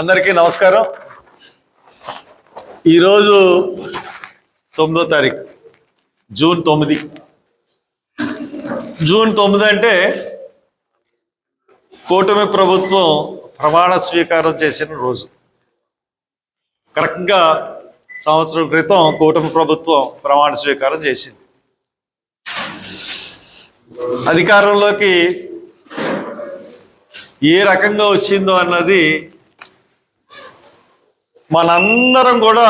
అందరికీ నమస్కారం. ఈరోజు తొమ్మిదో తారీఖు జూన్ తొమ్మిది. జూన్ తొమ్మిది అంటే కూటమి ప్రభుత్వం ప్రమాణ స్వీకారం చేసిన రోజు. కరెక్ట్గా సంవత్సరం క్రితం కూటమి ప్రభుత్వం ప్రమాణ స్వీకారం చేసింది. అధికారంలోకి ఏ రకంగా వచ్చిందో అన్నది మనందరం కూడా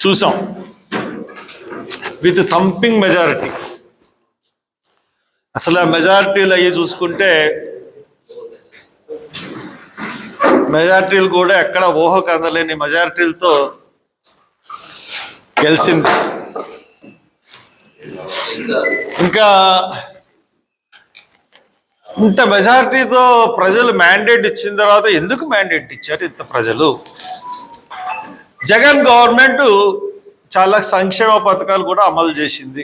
చూసాం. With thumping majority. అసలు ఆ మెజారిటీలు అవి చూసుకుంటే మెజారిటీలు కూడా ఎక్కడ ఊహకు అందలేని మెజారిటీలతో గెలిచింది. ఇంకా ఇంత మెజారిటీతో ప్రజలు మ్యాండేట్ ఇచ్చిన తర్వాత ఎందుకు మ్యాండేట్ ఇచ్చారు ఇంత ప్రజలు? జగన్ గవర్నమెంట్ చాలా సంక్షేమ పథకాలు కూడా అమలు చేసింది.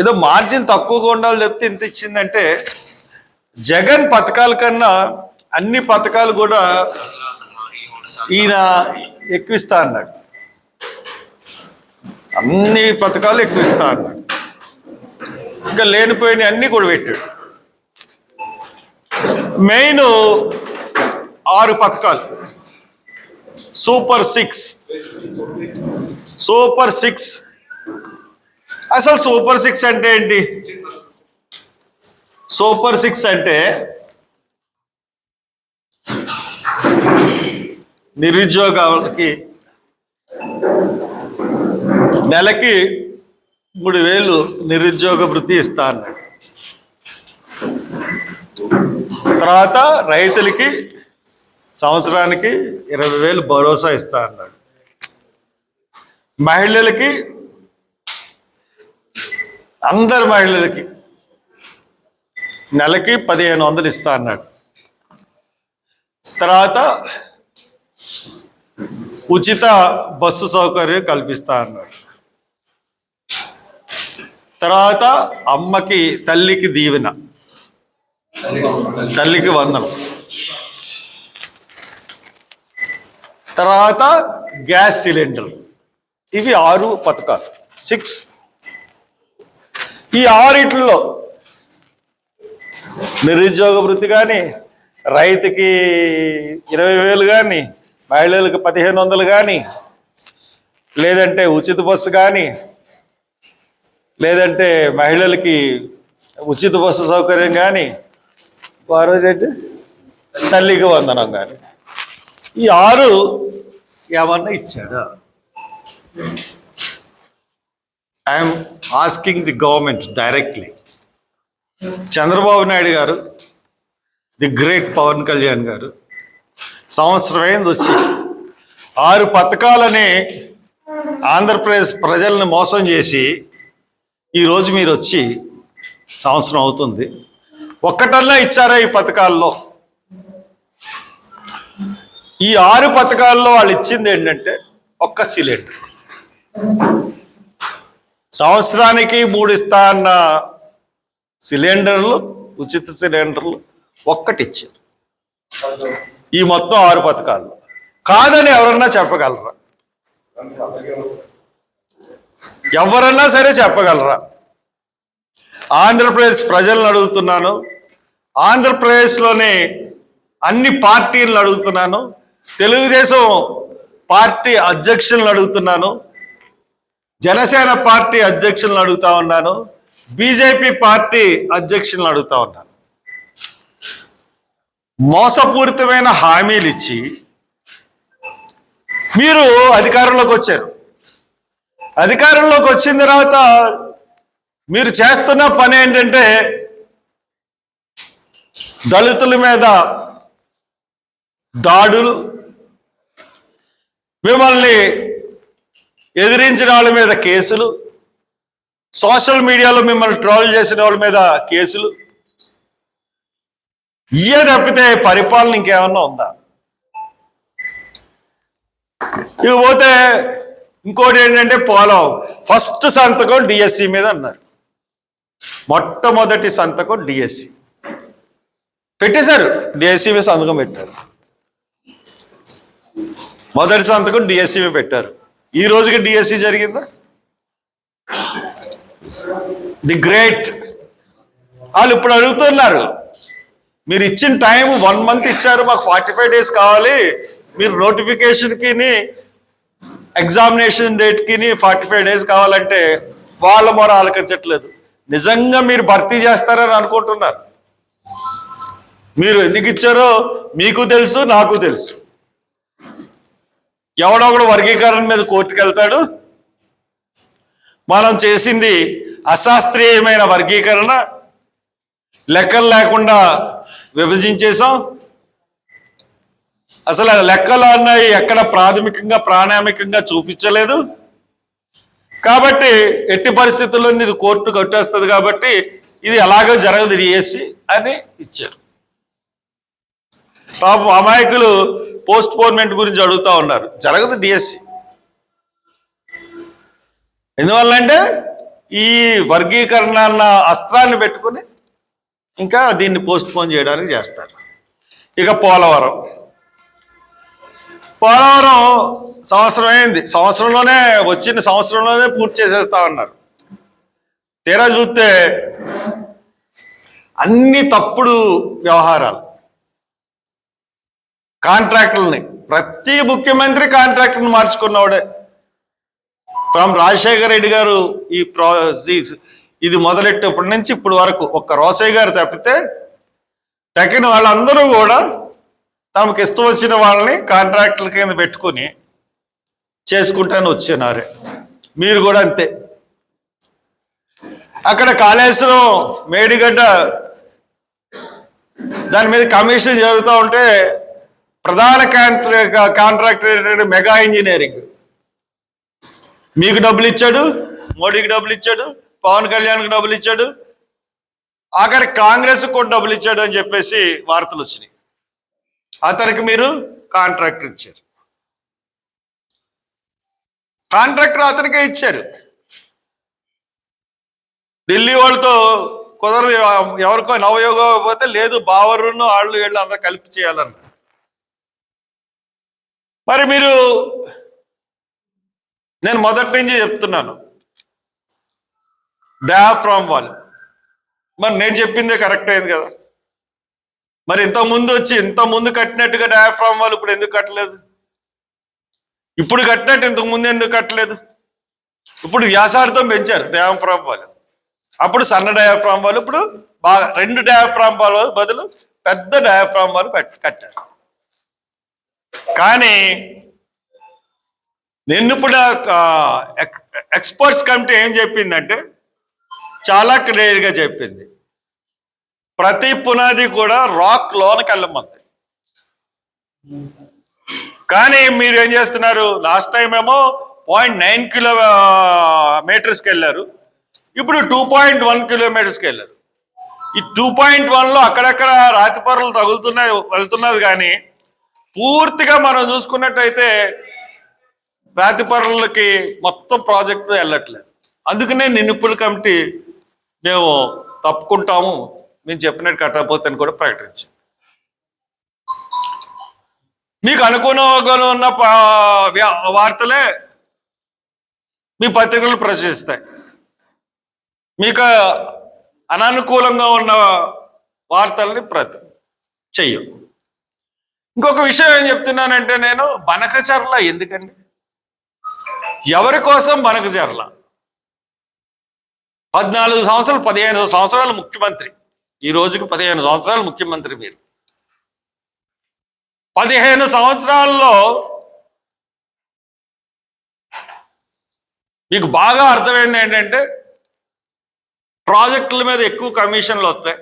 ఏదో మార్జిన్ తక్కువగా ఉండాలి చెప్తే ఇంత ఇచ్చిందంటే జగన్ పథకాల కన్నా అన్ని పథకాలు కూడా ఈయన ఎక్కువిస్తా అన్నాడు. అన్ని పథకాలు ఎక్కువిస్తా అన్నాడు. ఇంకా లేనిపోయిన అన్ని కూడా పెట్టాడు. మెయిన్ ఆరు పథకాలు. Super six. Super six. అసలు సూపర్ సిక్స్ అంటే ఏంటి? సూపర్ సిక్స్ అంటే నిరుద్యోగాలకి నెలకి మూడు వేలు నిరుద్యోగ వృత్తి ఇస్తా అన్నాడు. తర్వాత రైతులకి సంవత్సరానికి ఇరవై వేలు భరోసా ఇస్తా అన్నాడు. మహిళలకి అందరు మహిళలకి నెలకి పదిహేను వందలు ఇస్తా అన్నాడు. తర్వాత ఉచిత బస్సు సౌకర్యం కల్పిస్తా అన్నాడు. తర్వాత అమ్మకి తల్లికి దీవెన. తల్లికి వందనం. తర్వాత గ్యాస్ సిలిండర్. ఇవి ఆరు పథకాలు. సిక్స్ ఈ ఆరిట్లో నిరుద్యోగ వృత్తి కానీ రైతుకి ఇరవై వేలు కానీ మహిళలకు పదిహేను వందలు కానీ లేదంటే ఉచిత బస్సు కానీ లేదంటే మహిళలకి ఉచిత బస్సు సౌకర్యం కానీ వారు ఏంటి తల్లికి వందనం కానీ ఈ ఆరు ఏమన్నా ఇచ్చాడా I'm asking the government directly Chandrababu Naidu garu the great Pawan Kalyan గారు సంవత్సరం అయింది వచ్చి ఆరు పథకాలని ఆంధ్రప్రదేశ్ ప్రజల్ని మోసం చేసి ఈరోజు మీరు వచ్చి సంవత్సరం అవుతుంది. ఒక్కటన్నా ఇచ్చారా ఈ పథకాల్లో? ఈ ఆరు పథకాల్లో వాళ్ళు ఇచ్చింది ఏంటంటే ఒక్క సిలిండర్. సంవత్సరానికి మూడు ఇస్తా అన్న సిలిండర్లు ఉచిత సిలిండర్లు ఒక్కటి ఇచ్చారు. ఈ మొత్తం ఆరు పథకాలు కాదని ఎవరన్నా చెప్పగలరా? ఎవరన్నా సరే చెప్పగలరా? ఆంధ్రప్రదేశ్ ప్రజలను అడుగుతున్నాను. ఆంధ్రప్రదేశ్లోని అన్ని పార్టీలను అడుగుతున్నాను. తెలుగుదేశం పార్టీ అధ్యక్షులను అడుగుతున్నాను. జనసేన పార్టీ అధ్యక్షులను అడుగుతా ఉన్నాను. బీజేపీ పార్టీ అధ్యక్షులను అడుగుతా ఉన్నాను. మోసపూరితమైన హామీలు ఇచ్చి మీరు అధికారంలోకి వచ్చారు. అధికారంలోకి వచ్చిన తర్వాత మీరు చేస్తున్న పని ఏంటంటే దళితుల మీద దాడులు మిమ్మల్ని ఎదిరించిన వాళ్ళ మీద కేసులు సోషల్ మీడియాలో మిమ్మల్ని ట్రోల్ చేసిన వాళ్ళ మీద కేసులు. ఇయే తప్పితే పరిపాలన ఇంకేమన్నా ఉందా? ఇకపోతే ఇంకోటి ఏంటంటే పోలం ఫస్ట్ సంతకం డిఎస్సి మీద అన్నారు. మొట్టమొదటి సంతకం డిఎస్సి పెట్టేశారు. డిఎస్సీ మీద సంతకం పెట్టారు. మొదటి సంతకం డిఎస్సీ మీద పెట్టారు. ఈ రోజుకి డిఎస్సి జరిగిందా? The great. వాళ్ళు ఇప్పుడు అడుగుతున్నారు. మీరు ఇచ్చిన టైం వన్ మంత్ ఇచ్చారు మాకు ఫార్టీ ఫైవ్ డేస్ కావాలి. మీరు నోటిఫికేషన్కి ఎగ్జామినేషన్ డేట్కి ఫార్టీ ఫైవ్ డేస్ కావాలంటే వాళ్ళ మొర ఆలకించట్లేదు నిజంగా మీరు భర్తీ చేస్తారని అనుకుంటున్నారు. మీరు ఎందుకు ఇచ్చారో మీకు తెలుసు నాకు తెలుసు. ఎవడొకడు వర్గీకరణ మీద కోర్టుకు వెళ్తాడు. మనం చేసింది అశాస్త్రీయమైన వర్గీకరణ. లెక్కలు లేకుండా విభజించేసాం అసలు లెక్కలు అన్నాయి ఎక్కడ ప్రాథమికంగా ప్రాణామికంగా చూపించలేదు. కాబట్టి ఎట్టి పరిస్థితుల్లో ఇది కోర్టు కట్టేస్తుంది కాబట్టి ఇది ఎలాగో జరగదు డిఎస్సి అని ఇచ్చారు. పాపం అమాయకులు పోస్ట్ పోన్మెంట్ గురించి అడుగుతా ఉన్నారు. జరగదు డిఎస్సి. ఎందువల్లంటే ఈ వర్గీకరణ అన్న అస్త్రాన్ని పెట్టుకుని ఇంకా దీన్ని పోస్ట్ పోన్ చేయడానికి చేస్తారు. ఇక పోలవరం. పోలవరం సంవత్సరం అయింది సంవత్సరంలోనే వచ్చిన సంవత్సరంలోనే పూర్తి చేసేస్తా ఉన్నారు తీరా చూస్తే అన్ని తప్పుడు వ్యవహారాలు కాంట్రాక్టులని ప్రతి ముఖ్యమంత్రి కాంట్రాక్టుని మార్చుకున్నవాడే. ఫ్రమ్ రాజశేఖర రెడ్డి గారు ఈ ప్రా ఇది మొదలెట్టేప్పటి నుంచి ఇప్పటి వరకు ఒక్క రోసయ్య గారు తప్పితే తగిన వాళ్ళందరూ కూడా తమకు ఇష్టం వచ్చిన వాళ్ళని కాంట్రాక్టుల కింద పెట్టుకుని చేసుకుంటాను వచ్చినారు. మీరు కూడా అంతే. అక్కడ కాళేశ్వరం మేడిగడ్డ దాని మీద కమిషన్ జరుగుతూ ఉంటే ప్రధాన కాంట్రా కాంట్రాక్టర్ ఏంటంటే మెగా ఇంజనీరింగ్. మీకు డబ్బులు ఇచ్చాడు మోడీకి డబ్బులు ఇచ్చాడు పవన్ కళ్యాణ్కి డబ్బులు ఇచ్చాడు ఆఖరి కాంగ్రెస్ కూడా డబ్బులు ఇచ్చాడు అని చెప్పేసి వార్తలు వచ్చినాయి. అతనికి మీరు కాంట్రాక్టర్ ఇచ్చారు. కాంట్రాక్టర్ అతనికే ఇచ్చారు. ఢిల్లీ వాళ్ళతో కుదరదు ఎవరికో నవయోగం పోతే లేదు బావరును వాళ్ళు వీళ్ళు అందరూ కలిపి చేయాలన్న మరి మీరు నేను మొదటి నుంచి చెప్తున్నాను. డయాఫ్రామ్ వాళ్ళు. మరి నేను చెప్పిందే కరెక్ట్ అయింది కదా. మరి ఇంత ముందు వచ్చి ఇంత ముందు కట్టినట్టుగా డయాఫ్రామ్ వాళ్ళు ఇప్పుడు ఎందుకు కట్టలేదు? ఇప్పుడు కట్టినట్టు ఇంతకు ముందు ఎందుకు కట్టలేదు? ఇప్పుడు వ్యాసార్థం పెంచారు డయాఫ్రామ్ వాళ్ళు. అప్పుడు సన్న డయాఫ్రామ్ వాళ్ళు ఇప్పుడు బాగా రెండు డయాఫ్రామ్ వాళ్ళు బదులు పెద్ద డయాఫ్రామ్ వాళ్ళు కట్టారు. కానీ నిన్న ఇప్పుడు ఎక్స్పర్ట్స్ కమిటీ ఏం చెప్పిందంటే చాలా క్లియర్గా చెప్పింది. ప్రతి పునాది కూడా రాక్ లోనకి వెళ్ళమంది కానీ మీరు ఏం చేస్తున్నారు? లాస్ట్ టైం ఏమో పాయింట్ నైన్ కిలో మీటర్స్కి వెళ్ళారు ఇప్పుడు టూ పాయింట్ వన్ కిలోమీటర్స్కి వెళ్ళారు ఈ టూ పాయింట్ వన్లో అక్కడక్కడ రాతి పొరలు తగులుతున్నాయి వెళ్తున్నది కానీ పూర్తిగా మనం చూసుకున్నట్టయితే రాతి పొరలకి మొత్తం ప్రాజెక్టు వెళ్ళట్లేదు. అందుకనే నిన్నుప్పుల కమిటీ మేము తప్పుకుంటాము. మేము చెప్పినట్టు కట్టకపోతే అని కూడా ప్రకటించింది. మీకు అనుకూలంగా ఉన్న పా- వ్యా- వార్తలే మీ పత్రికలు ప్రచురిస్తాయి. మీకు అననుకూలంగా ఉన్న వార్తల్ని ప్రతి చెయ్యు. ఇంకొక విషయం ఏం చెప్తున్నానంటే నేను బనకచర్ల ఎందుకండి? ఎవరి కోసం బనకచర్ల పద్నాలుగు సంవత్సరాలు పదిహేను సంవత్సరాలు ముఖ్యమంత్రి. ఈ రోజుకి పదిహేను సంవత్సరాలు ముఖ్యమంత్రి మీరు. పదిహేను సంవత్సరాల్లో మీకు బాగా అర్థమైంది ఏంటంటే ప్రాజెక్టుల మీద ఎక్కువ కమిషన్లు వస్తాయి.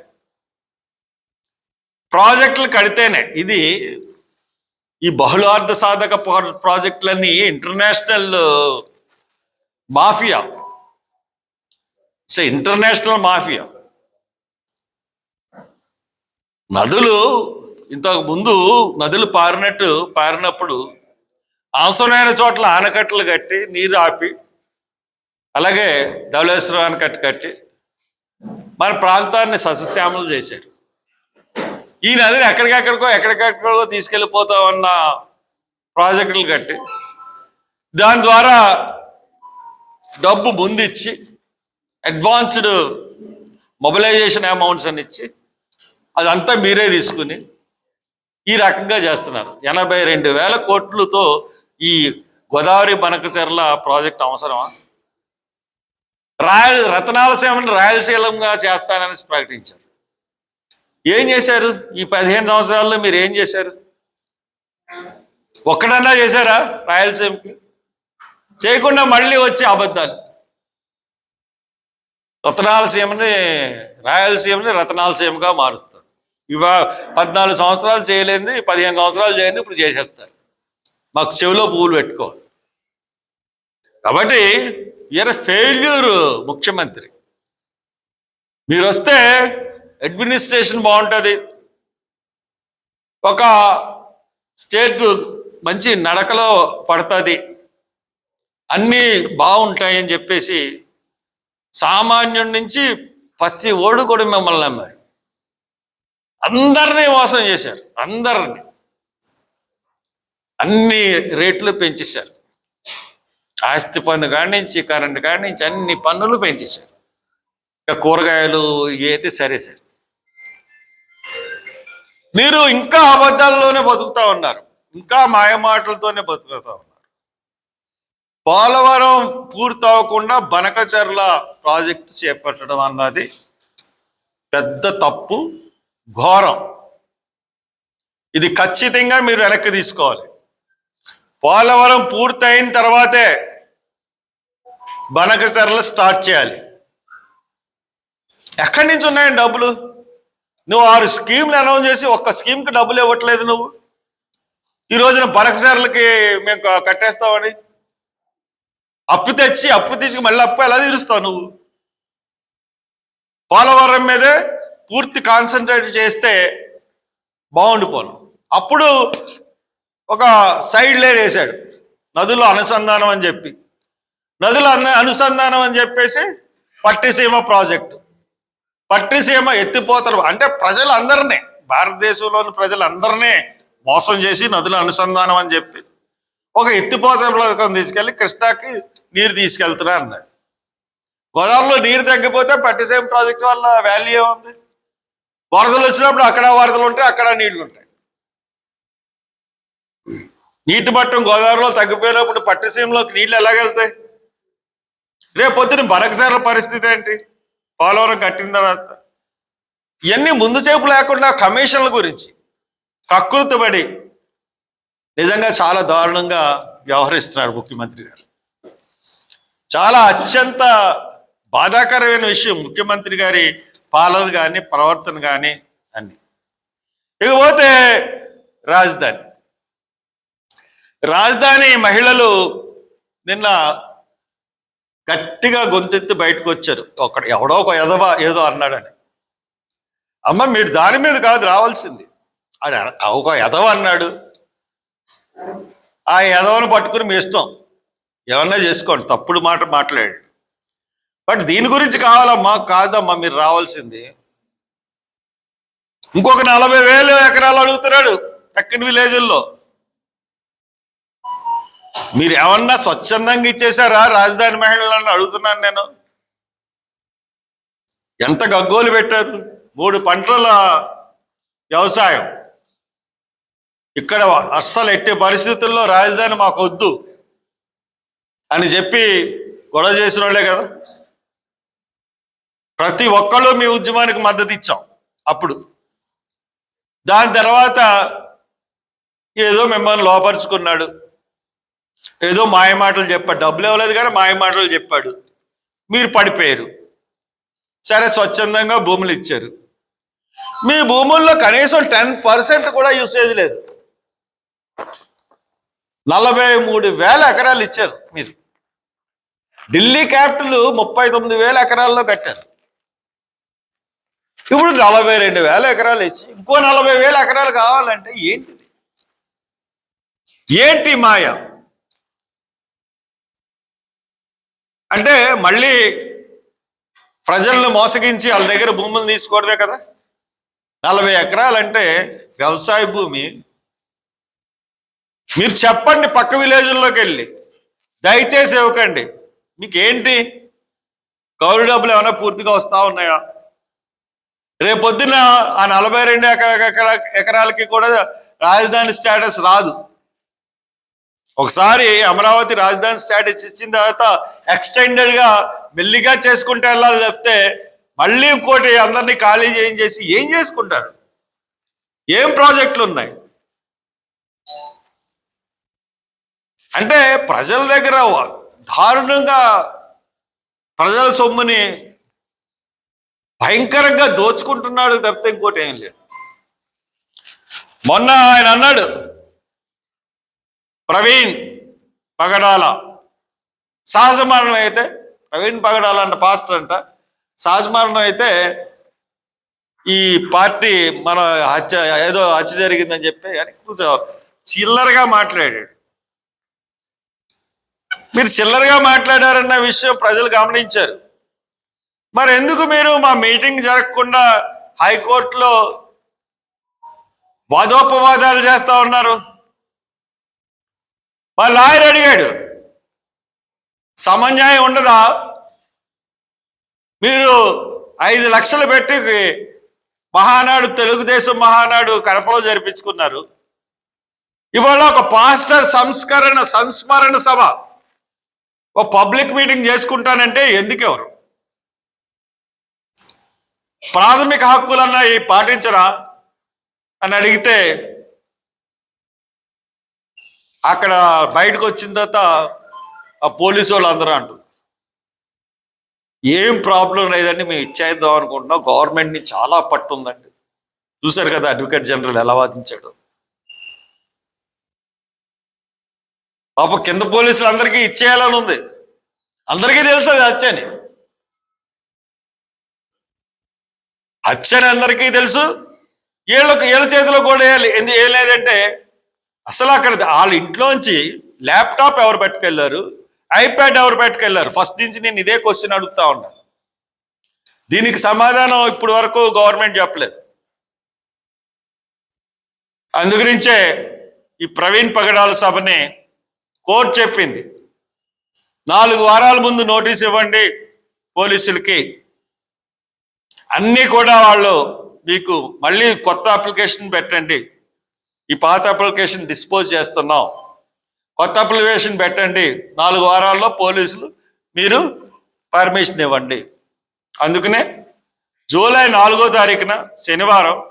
ప్రాజెక్టులు కడితేనే ఇది ఈ బహుళార్థ సాధక ప్రాజెక్టులన్నీ international mafia. So international mafia. నదులు ఇంతకు ముందు నదులు పారినట్టు పారినప్పుడు అవసరమైన చోట్ల ఆనకట్టలు కట్టి నీరు ఆపి అలాగే ధవళేశ్వరం ఆనకట్ట కట్టి మన ప్రాంతాన్ని సస్యశ్యామలు చేశారు. ఈ నదిని ఎక్కడికెక్కడికో ఎక్కడికెక్కడికో తీసుకెళ్ళిపోతామన్న ప్రాజెక్టులు కట్టి దాని ద్వారా డబ్బు ముందు ఇచ్చి అడ్వాన్స్డ్ మొబిలైజేషన్ అమౌంట్స్ అని ఇచ్చి అదంతా మీరే తీసుకుని ఈ రకంగా చేస్తున్నారు. ఎనభై రెండు వేల కోట్లతో ఈ గోదావరి బనకచెర్ల ప్రాజెక్ట్ అవసరమా? రాయల రతనాలసీమని రాయలసీలంగా చేస్తానని ప్రకటించారు. ఏం చేశారు? ఈ పదిహేను సంవత్సరాల్లో మీరు ఏం చేశారు? ఒక్కడన్నా చేశారా రాయలసీమకి? చేయకుండా మళ్ళీ వచ్చి అబద్ధాలు. రతనాలసీమని రాయలసీమని రతనాలసీమగా మారుస్తారు. ఇవా పద్నాలుగు సంవత్సరాలు చేయలేంది పదిహేను సంవత్సరాలు చేయండి ఇప్పుడు చేసేస్తారు. మాకు చెవిలో పువ్వులు పెట్టుకోవాలి. కాబట్టి ఈయన ఫెయిల్యూర్ ముఖ్యమంత్రి. మీరు వస్తే అడ్మినిస్ట్రేషన్ బాగుంటుంది. ఒక స్టేట్ మంచి నడకలో పడుతుంది. అన్నీ బాగుంటాయని చెప్పేసి సామాన్యుడి నుంచి ప్రతి ఓడు కూడా మిమ్మల్ని నమ్మారు. అందరినీ మోసం చేశారు. అందరిని. అన్ని రేట్లు పెంచేశారు. ఆస్తి పన్ను కానించి నుంచి కరెంట్ కాడి నుంచి అన్ని పన్నులు పెంచేశారు. ఇంకా కూరగాయలు ఏది సరే సరే. మీరు ఇంకా అబద్ధాల్లోనే బతుకుతా ఉన్నారు. ఇంకా మాయమాటలతోనే బతుకుతా ఉన్నారు. పోలవరం పూర్తి అవ్వకుండా బనకచర్ల ప్రాజెక్టు చేపట్టడం అన్నది పెద్ద తప్పు. ఘోరం. ఇది ఖచ్చితంగా మీరు వెనక్కి తీసుకోవాలి. పోలవరం పూర్తయిన తర్వాతే బనకచర్ల స్టార్ట్ చేయాలి. ఎక్కడి నుంచి ఉన్నాయండి డబ్బులు? నువ్వు ఆరు స్కీమ్లు అనౌన్స్ చేసి ఒక్క స్కీమ్కి డబ్బులు ఇవ్వట్లేదు నువ్వు. ఈ రోజున బనకచర్లకి మేము కట్టేస్తామని. అప్పు తెచ్చి అప్పు తీసుకు మళ్ళీ అప్పు ఎలా తీరుస్తావు నువ్వు? పోలవరం మీదే పూర్తి కాన్సన్ట్రేట్ చేస్తే బాగుండిపోను. అప్పుడు ఒక సైడ్ లేన్ వేశాడు నదుల అనుసంధానం అని చెప్పి. నదుల అనుసంధానం అని చెప్పేసి పట్టిసీమ ప్రాజెక్టు పట్టిసీమ ఎత్తిపోతలు. అంటే ప్రజలందరినీ భారతదేశంలోని ప్రజలందరినీ మోసం చేసి నదుల అనుసంధానం అని చెప్పి ఒక ఎత్తిపోతల పథకం తీసుకెళ్ళి కృష్ణాకి నీరు తీసుకెళ్తున్నా అన్నాడు. గోదావరిలో నీరు తగ్గిపోతే పట్టిసీమ ప్రాజెక్టు వల్ల వాల్యూ ఏముంది? వరదలు వచ్చినప్పుడు అక్కడ వరదలు ఉంటాయి అక్కడ నీళ్ళు ఉంటాయి. నీటి మట్టం గోదావరిలో తగ్గిపోయినప్పుడు పట్టిసీమలోకి నీళ్ళు ఎలాగెళ్తాయి రేపు పొద్దున బనకసార్ల పరిస్థితి ఏంటి? పోలవరం కట్టిన తర్వాత ఇవన్నీ ముందు చేపు లేకుండా కమిషన్ల గురించి కకృతపడి నిజంగా చాలా దారుణంగా వ్యవహరిస్తున్నారు ముఖ్యమంత్రి గారు. చాలా అత్యంత బాధాకరమైన విషయం ముఖ్యమంత్రి గారి పాలన కానీ ప్రవర్తన కానీ అన్ని. ఇకపోతే రాజధాని. రాజధాని మహిళలు నిన్న గట్టిగా గొంతెత్తి బయటకు వచ్చారు ఒకడు ఎవడో ఒక ఎదవ ఏదో అన్నాడని. అమ్మ మీరు దాని మీద కాదు రావాల్సింది. అది ఒక ఎదవ అన్నాడు. ఆ ఎదవను పట్టుకుని మీ ఇష్టం. ఏమన్నా చేసుకోండి తప్పుడు మాట మాట్లాడాడు. బట్ దీని గురించి కావాలమ్మా కాదమ్మా మీరు రావాల్సింది. ఇంకొక నలభై వేలు ఎకరాలు అడుగుతున్నాడు పక్కన విలేజుల్లో మీరు ఏమన్నా స్వచ్ఛందంగా ఇచ్చేసారా రాజధాని మహిళలను అడుగుతున్నాను నేను. ఎంత గగ్గోలు పెట్టారు? మూడు పంటల వ్యవసాయం. ఇక్కడ అస్సలు ఎట్టి పరిస్థితుల్లో రాజధాని మాకొద్దు అని చెప్పి గొడవ చేసిన వాళ్ళే కదా. ప్రతి ఒక్కళ్ళు మీ ఉద్యమానికి మద్దతు ఇచ్చాం. అప్పుడు. దాని తర్వాత ఏదో మిమ్మల్ని లోపరుచుకున్నాడు. ఏదో మాయ మాటలు చెప్పాడు. డబ్బులు ఇవ్వలేదు కానీ మాయ మాటలు చెప్పాడు. మీరు పడిపోయారు. సరే స్వచ్ఛందంగా భూములు ఇచ్చారు. మీ భూముల్లో కనీసం టెన్ పర్సెంట్ కూడా యూసేజ్ లేదు. నలభై మూడు వేల ఎకరాలు ఇచ్చారు మీరు. ఢిల్లీ క్యాపిటల్ ముప్పై తొమ్మిది వేల ఎకరాల్లో కట్టారు. ఇప్పుడు నలభై రెండు వేల ఎకరాలు ఇచ్చి ఇంకో నలభై వేల ఎకరాలు కావాలంటే ఏంటిది? ఏంటి మాయ? అంటే మళ్ళీ ప్రజలను మోసగించి వాళ్ళ దగ్గర భూములు తీసుకోవడమే కదా? నలభై ఎకరాలంటే వ్యవసాయ భూమి. మీరు చెప్పండి పక్క విలేజ్ల్లోకి వెళ్ళి. దయచేసి ఇవ్వకండి. మీకేంటి? కౌలు డబ్బులు ఏమైనా పూర్తిగా వస్తూ ఉన్నాయా? రేపొద్దున ఆ నలభై రెండు ఎకరాలకి కూడా రాజధాని స్టేటస్ రాదు. ఒకసారి అమరావతి రాజధాని స్టేటస్ ఇచ్చిన తర్వాత ఎక్స్టెండెడ్గా మెల్లిగా చేసుకుంటే వెళ్ళాలి చెప్తే మళ్ళీ ఇంకోటి అందరినీ ఖాళీ చేయించేసి ఏం చేసుకుంటారు? ఏం ప్రాజెక్టులు ఉన్నాయి? అంటే ప్రజల దగ్గర దారుణంగా ప్రజల సొమ్ముని భయంకరంగా దోచుకుంటున్నాడు తప్పితే ఇంకోటి ఏం లేదు. మొన్న ఆయన అన్నాడు ప్రవీణ్ పగడాల. సహజ మరణం అయితే ప్రవీణ్ పగడాల అంట పాస్టర్ అంట. సహజ మరణం అయితే ఈ పార్టీ మన హత్య ఏదో హత్య జరిగిందని చెప్పి అని కొంచెం చిల్లరగా మాట్లాడాడు. మీరు చిల్లరగా మాట్లాడారన్న విషయం ప్రజలు గమనించారు. మరి ఎందుకు మీరు మా మీటింగ్ జరగకుండా హైకోర్టులో వాదోపవాదాలు చేస్తూ ఉన్నారు? మా లాయర్ అడిగాడు సమన్యాయం ఉండదా? మీరు ఐదు లక్షలు పెట్టి మహానాడు తెలుగుదేశం మహానాడు కడపలో జరిపించుకున్నారు. ఇవాళ ఒక పాస్టర్ సంస్కరణ సంస్మరణ సభ. ఒక పబ్లిక్ మీటింగ్ చేసుకుంటానంటే ఎందుకు ఎవరు? ప్రాథమిక హక్కులన్నా ఈ పాటించరా? అని అడిగితే అక్కడ బయటకు వచ్చిన తర్వాత ఆ పోలీసు వాళ్ళు అందరూ అంటారు ఏం ప్రాబ్లం లేదండి మేము ఇచ్చేద్దాం అనుకుంటున్నాం. గవర్నమెంట్ని చాలా పట్టు ఉందండి చూశారు కదా అడ్వకేట్ జనరల్ ఎలా వాదించాడు. పాప కింద పోలీసులు అందరికీ ఇచ్చేయాలని ఉంది. అందరికీ తెలుసు అది హత్యని అచ్చని అందరికీ తెలుసు. వీళ్ళకు వీళ్ళ చేతిలో కూడా వేయాలి. ఎందు ఏం లేదంటే అసలు అక్కడ వాళ్ళ ఇంట్లోంచి ల్యాప్టాప్ ఎవరు పెట్టుకెళ్ళారు? ఐప్యాడ్ ఎవరు పెట్టుకెళ్ళారు? ఫస్ట్ నుంచి నేను ఇదే క్వశ్చన్ అడుగుతా ఉన్నాను దీనికి సమాధానం ఇప్పుడు వరకు గవర్నమెంట్ చెప్పలేదు. అందుగురించే ఈ ప్రవీణ్ పగడాల సభని కోర్టు చెప్పింది. నాలుగు వారాల ముందు నోటీస్ ఇవ్వండి పోలీసులకి. అన్నీ కూడా వాళ్ళు మీకు మళ్ళీ కొత్త అప్లికేషన్ పెట్టండి. ఈ పాత అప్లికేషన్ డిస్పోజ్ చేస్తున్నాం. కొత్త అప్లికేషన్ పెట్టండి. నాలుగు వారాల్లో పోలీసులు మీరు పర్మిషన్ ఇవ్వండి. అందుకనే జూలై నాలుగో తారీఖున శనివారం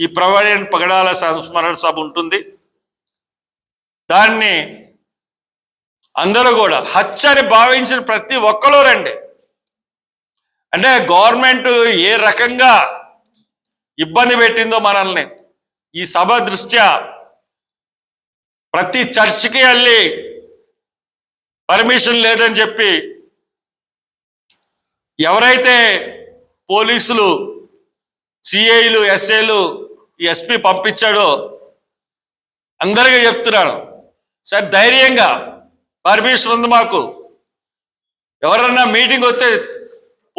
ఈ ప్రవీణ్ పగడాల సంస్మరణ సభ ఉంటుంది. దాన్ని అందరూ కూడా హత్య అని భావించిన ప్రతి ఒక్కరూ రండి. అంటే గవర్నమెంట్ ఏ రకంగా ఇబ్బంది పెట్టిందో మనల్ని. ఈ సభ దృష్ట్యా ప్రతి చర్చికి వెళ్ళి పర్మిషన్ లేదని చెప్పి ఎవరైతే పోలీసులు సిఐలు ఎస్ఐలు ఎస్పి పంపించాడో అందరికీ చెప్తున్నాను. సార్ ధైర్యంగా పర్మిషన్ ఉంది మాకు. ఎవరన్నా మీటింగ్ వచ్చే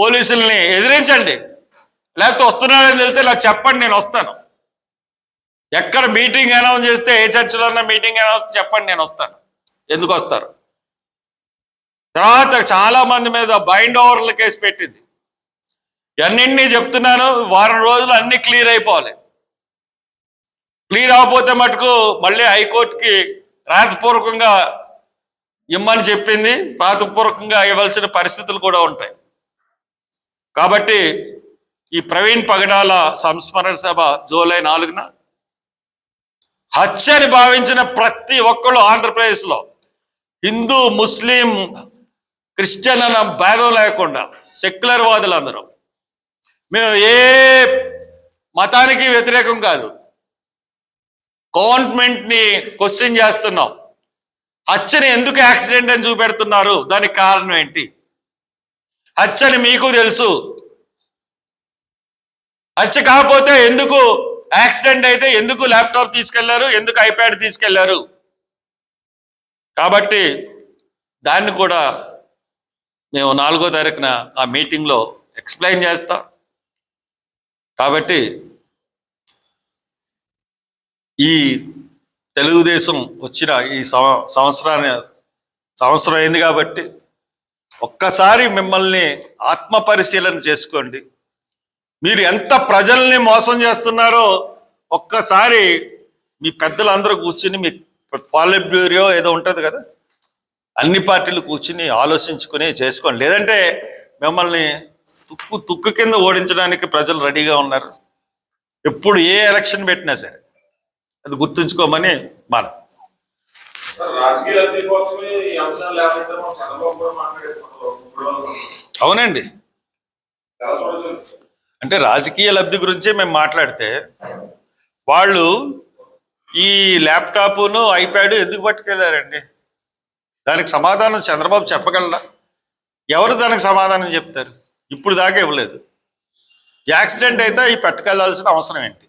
పోలీసుల్ని ఎదిరించండి. లేకపోతే వస్తున్నారని తెలిస్తే నాకు చెప్పండి నేను వస్తాను. ఎక్కడ మీటింగ్ అనౌన్స్ చేస్తే ఏ చర్చిలో ఉన్న మీటింగ్ అనౌన్స్ చెప్పండి నేను వస్తాను. ఎందుకు వస్తారు? తర్వాత చాలా మంది మీద బైండ్ ఓవర్ల కేసు పెట్టింది. అన్నింటినీ చెప్తున్నాను వారం రోజులు అన్ని క్లియర్ అయిపోవాలి. క్లియర్ అవ్వకపోతే మటుకు మళ్ళీ హైకోర్టుకి రాతపూర్వకంగా ఇమ్మని చెప్పింది రాతపూర్వకంగా ఇవ్వాల్సిన పరిస్థితులు కూడా ఉంటాయి. కాబట్టి ఈ ప్రవీణ్ పగడాల సంస్మరణ సభ జూలై నాలుగున హత్యని భావించిన ప్రతి ఒక్కళ్ళు ఆంధ్రప్రదేశ్లో హిందూ ముస్లిం క్రిస్టియన్ అన్న భేదం లేకుండా సెక్యులర్ వాదులు అందరూ మేము ఏ మతానికి వ్యతిరేకం కాదు. గవర్నమెంట్ని క్వశ్చన్ చేస్తున్నాం. హత్యని ఎందుకు యాక్సిడెంట్ అని చూపెడుతున్నారు? దానికి కారణం ఏంటి? హత్యని మీకు తెలుసు. హత్య కాకపోతే ఎందుకు యాక్సిడెంట్ అయితే ఎందుకు ల్యాప్టాప్ తీసుకెళ్ళారు? ఎందుకు ఐప్యాడ్ తీసుకెళ్ళారు? కాబట్టి దాన్ని కూడా మేము నాలుగో తారీఖున ఆ మీటింగ్లో ఎక్స్ప్లెయిన్ చేస్తాం. కాబట్టి ఈ తెలుగుదేశం వచ్చిన ఈ సంవ- సంవత్సరాన్ని సంవత్సరం అయింది కాబట్టి ఒక్కసారి మిమ్మల్ని ఆత్మ పరిశీలన చేసుకోండి. మీరు ఎంత ప్రజల్ని మోసం చేస్తున్నారో ఒక్కసారి మీ పెద్దలందరూ కూర్చుని మీ పాలిట్ బ్యూరో ఏదో ఉంటుంది కదా అన్ని పార్టీలు కూర్చుని ఆలోచించుకుని చేసుకోండి. లేదంటే మిమ్మల్ని తుక్కు తుక్కు కింద ఓడించడానికి ప్రజలు రెడీగా ఉన్నారు. ఎప్పుడు ఏ ఎలక్షన్ పెట్టినా సరే. అది గుర్తుంచుకోమని మనం. రాజకీయ లబ్ధి కోసమే ఈ అంశం లేకపోతే మనం చంద్రబాబు కూడా మాట్లాడేస్తాం అవునండి. అంటే రాజకీయ లబ్ధి గురించే మేము మాట్లాడితే వాళ్ళు ఈ ల్యాప్టాప్ను ఐప్యాడ్ ఎందుకు పట్టుకెళ్ళారండి దానికి సమాధానం చంద్రబాబు చెప్పగలరా ఎవరు దానికి సమాధానం చెప్తారు? ఇప్పుడు దాకా ఇవ్వలేదు. యాక్సిడెంట్ అయితే ఈ పట్టుకెళ్ళాల్సిన అవసరం ఏంటి?